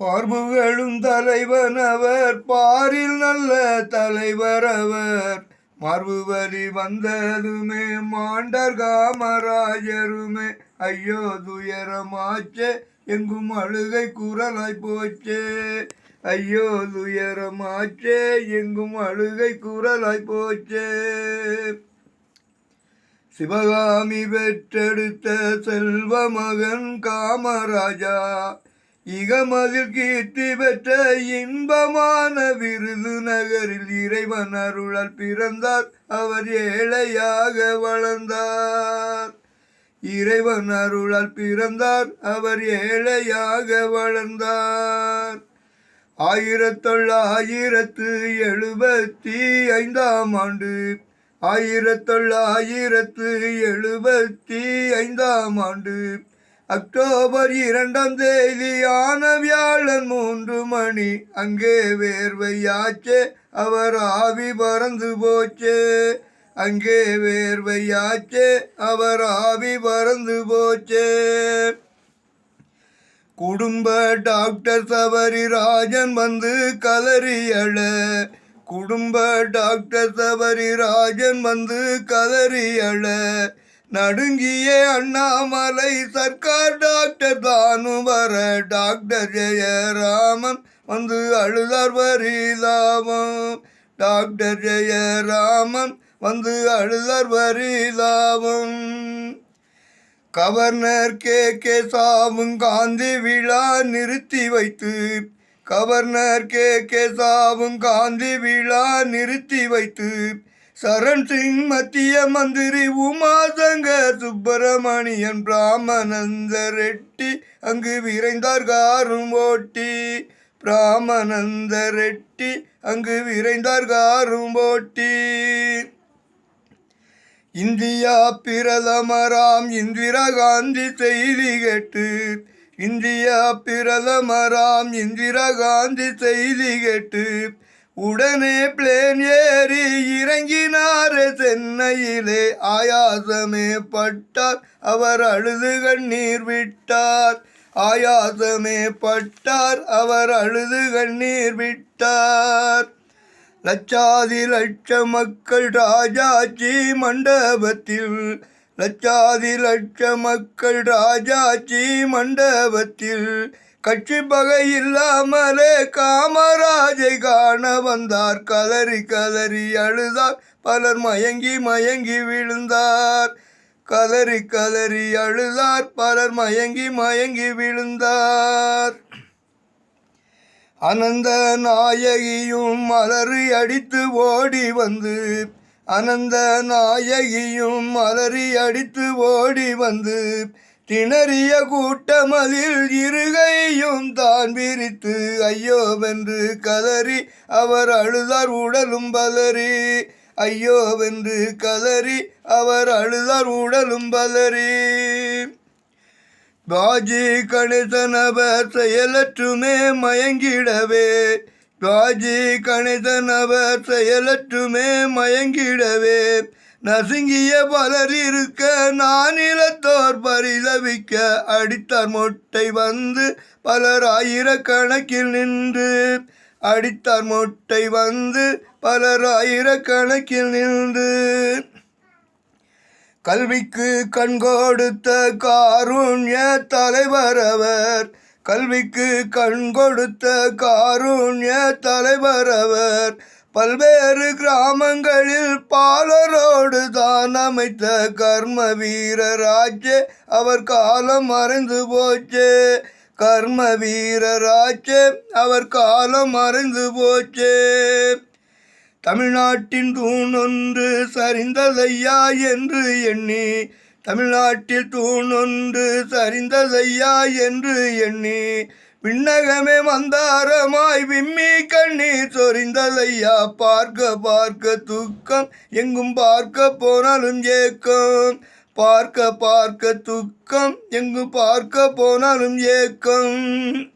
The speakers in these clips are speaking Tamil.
பார்புகளும் தலைவன் அவர் பாரில் நல்ல தலைவர் அவர். மார்பு வலி வந்ததுமே மாண்டர் காமராஜருமே. ஐயோ துயரமாச்சே எங்கும் அழுகை குரலாய் போச்சே. ஐயோ துயரமாச்சே எங்கும் அழுகை குரலாய் போச்சே. சிவகாமி பெற்றெடுத்த செல்வ மகன் காமராஜா. இகமதில் கீர்த்தி பெற்ற இன்பமான விருது நகரில் இறைவன் அருளால் பிறந்தார். அவர் ஏழையாக வளர்ந்தார். இறைவன் அருளால் பிறந்தார். அவர் ஏழையாக வளர்ந்தார். ஆயிரத்தொள்ளாயிரத்து எழுபத்தி ஐந்தாம் ஆண்டு ஆயிரத்தொள்ளாயிரத்து எழுபத்தி ஐந்தாம் ஆண்டு அக்டோபர் இரண்டாம் தேதியான வியாழன் மூன்று மணி. அங்கே வேர்வையாச்சே அவர் ஆவி பறந்து போச்சே. அங்கே வேர்வையாச்சே அவர் ஆவி பறந்து போச்சே. குடும்ப டாக்டர் சபரி ராஜன் வந்து கலரியல குடும்ப டாக்டர் சபரி ராஜன் வந்து கலரியல நடுங்கிய அண்ணாமலை சர்க்கார் டாக்டர் தானும் வர டாக்டர் ஜெயராமன் வந்து அழுதார் வரிதாமம் டாக்டர் ஜெயராமன் வந்து அழுதார் வரிதாமம் கவர்னர் கே. கே. சாவும் காந்தி விழா நிறுத்தி வைத்து கவர்னர் கே. கே. சாவும் காந்தி விழா நிறுத்தி வைத்து சரண் சிங் மத்திய மந்திரி உமாசங்க சுப்பிரமணியன் பிராமணந்த ரெட்டி அங்கு விரைந்தார் காரும் ஓட்டி. பிராமணந்த ரெட்டி அங்கு விரைந்தார் காரும் ஓட்டி. இந்தியா பிரதமராம் இந்திரா காந்தி செய்தி கேட்டு. இந்தியா பிரதமராம் இந்திரா காந்தி செய்தி கேட்டு. உடனே பிளேன் ஏறி இறங்கினார். சென்னையிலே ஆயாசமே பட்டார். அவர் அழுது கண்ணீர் விட்டார். ஆயாசமே பட்டார். அவர் அழுது கண்ணீர் விட்டார். லட்சாதி லட்ச மக்கள் ராஜாச்சி மண்டபத்தில் லட்சாதி லட்ச மக்கள் ராஜாச்சி மண்டபத்தில் கட்சி பகை இல்லாமலே காமராஜை காண வந்தார். கதறி கதறி அழுதார். பலர் மயங்கி மயங்கி விழுந்தார். கதறி கதறி அழுதார். பலர் மயங்கி மயங்கி விழுந்தார். அனந்த நாயகியும் மலரி அடித்து ஓடி வந்து அனந்த நாயகியும் மலரி அடித்து ஓடி வந்து திணறிய கூட்டமதில் இருகையும் தான் விரித்து ஐயோவென்று கதறி அவர் அழுதார் உடலும் பதறி. ஐயோவென்று கதறி அவர் அழுதார் உடலும் பதறி. பாஜி கணிதனவர் செயலற்றுமே மயங்கிடவே. பாஜி கணிதனவர் செயலற்றுமே மயங்கிடவே. நசுங்கிய பலர் இருக்க நானிலத்தோர் பரிதவிக்க அடித்தார் மொட்டை வந்து பலர் ஆயிரக்கணக்கில் நின்று. அடித்தார் மொட்டை வந்து பலர் ஆயிரக்கணக்கில் நின்று. கல்விக்கு கண் கொடுத்த காருண்ய தலைவர் அவர் கல்விக்கு கண் கொடுத்த காருண்ய தலைவர் அவர் பல்வேறு கிராமங்களில் பாலரோடு தான் அமைத்த கர்ம வீரராஜே அவர் காலம் மறைந்து போச்சே. கர்ம வீரராஜே அவர் காலம் மறைந்து போச்சே. தமிழ்நாட்டின் தூண் ஒன்று சரிந்ததையா என்று எண்ணி தமிழ்நாட்டில் தூண் ஒன்று சரிந்ததையா என்று எண்ணி விண்ணகமே மந்தாரமாய் விம்மி சொரிந்ததையா பார்க்க பார்க்க துக்கம். எங்கும் பார்க்க போனாலும் ஏக்கம். பார்க்க பார்க்க துக்கம். எங்கும் பார்க்க போனாலும் ஏக்கம்.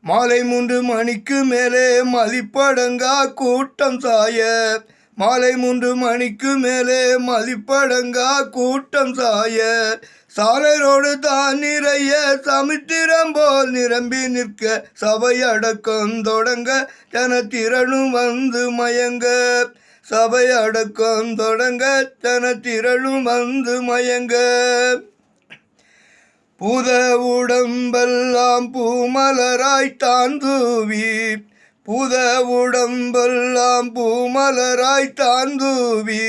மாலை மூன்று மணிக்கு மேலே மதிப்படங்கா கூட்டம் சாய. மாலை மூன்று மணிக்கு மேலே மதிப்படங்கா கூட்டம் சாய. சாலைரோடு தான் நிறைய சமுத்திரம் போல் நிரம்பி நிற்க சபையடக்கம் தொடங்க ஜனத்திரளும் வந்து மயங்க. சபையடக்கம் தொடங்க ஜனத்திரளும் வந்து மயங்க. புத உடம்பெல்லாம் பூமலராய் தான் தூவி புத உடம்பெல்லாம் பூமலராய் தான் தூவி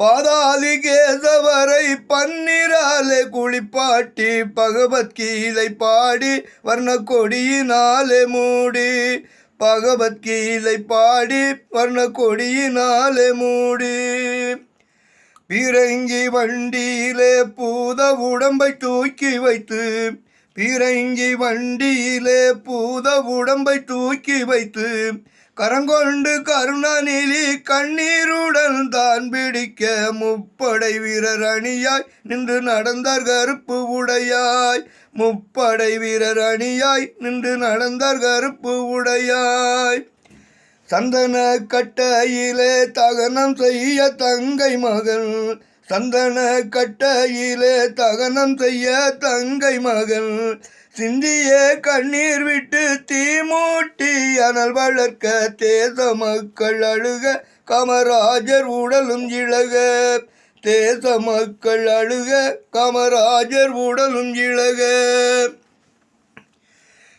பாதாதி கேசவரை பன்னிராலே குளிப்பாட்டி பகவத்கீதை பாடி வர்ண கொடியினாலே மூடி. பகவத்கீதை பாடி வர்ண கொடியினாலே மூடி. பீரங்கி வண்டியிலே பூத உடம்பை தூக்கி வைத்து பீரங்கி வண்டியிலே பூத உடம்பை தூக்கி வைத்து கரங்கொண்டு கருணாநிதி கண்ணீருடன் தான் பிடிக்க முப்படை வீரர் அணியாய் நின்று நடந்தார் கருப்பு உடையாய். முப்படை வீரர் அணியாய் நின்று நடந்தார் கருப்பு உடையாய். சந்தன கட்டையிலே தகனம் செய்ய தங்கை மகள். சந்தன கட்டையிலே தகனம் செய்ய தங்கை மகள். சிந்திய கண்ணீர் விட்டு தீ மூட்டி அனல் வளர்க்க தேச மக்கள் அழுக கமராஜர் உடலும் இழக. தேச மக்கள் அழுக கமராஜர் உடலும் இழக.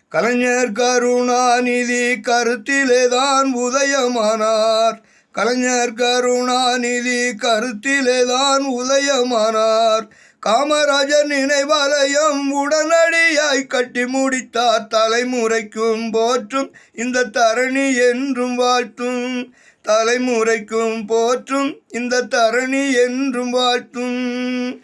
கலைஞர் கருணாநிதி கருத்திலே தான் உதயமானார். கலைஞர் கருணாநிதி கருத்திலே தான் உதயமானார். காமராஜர் நினைவாலயம் உடனடியாய் கட்டி முடித்தார். தலைமுறைக்கும் போற்றும் இந்த தரணி என்றும் வாழ்த்தும். தலைமுறைக்கும் போற்றும் இந்த தரணி என்றும் வாழ்த்தும்.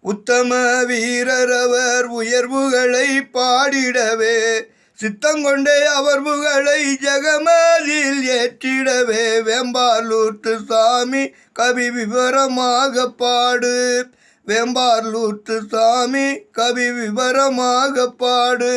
உத்தம வீரரவர் உயர்வுகளை பாடிடவே சித்தங்கொண்டே அவர் புகழை ஜெகமதில் ஏற்றிடவே வேம்பாலூத்து சாமி கவி விவரமாக பாடு. வேம்பாலூத்து சாமி கவி விவரமாக பாடு.